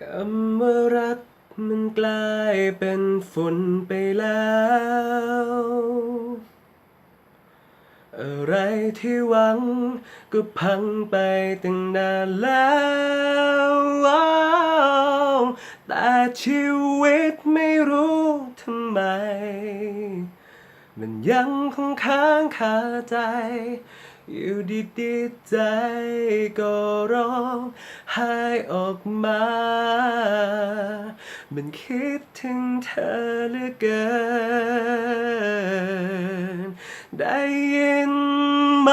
คำว่ารักมันกลายเป็นฝุ่นไปแล้ว อะไรที่หวังก็พังไปตั้งนานแล้วว้าวแต่ชีวิตไม่รู้ทำไม มันยังคงค้างคาใจ อยู่ดีๆใจก็ร้องไห้ออกมา มันคิดถึงเธอเหลือเกิน ได้ยินไหม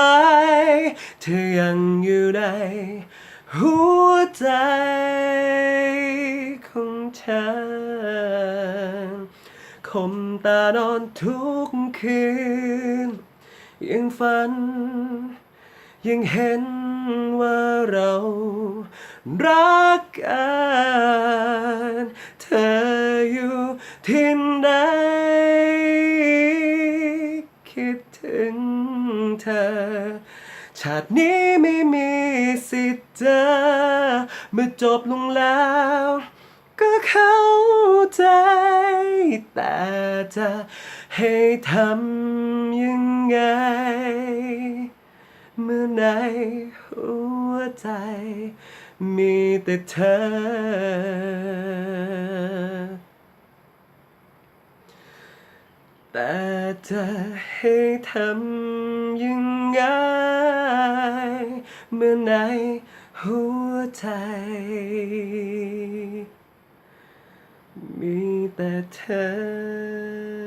เธอยังอยู่ในหัวใจของฉัน คมตานอนทุกคืน ยังฝัน ยังเห็นว่าเรารักกันเธออยู่ที่ไหนคิดถึงเธอ ชาตินี้ไม่มีสิทธิ์เจอเมื่อจบลงแล้ว แต่จะให้ทำยังไง เมื่อในหัวใจ มีแต่เธอ แต่จะให้ทำยังไง เมื่อในหัวใจ มีแต่เธอ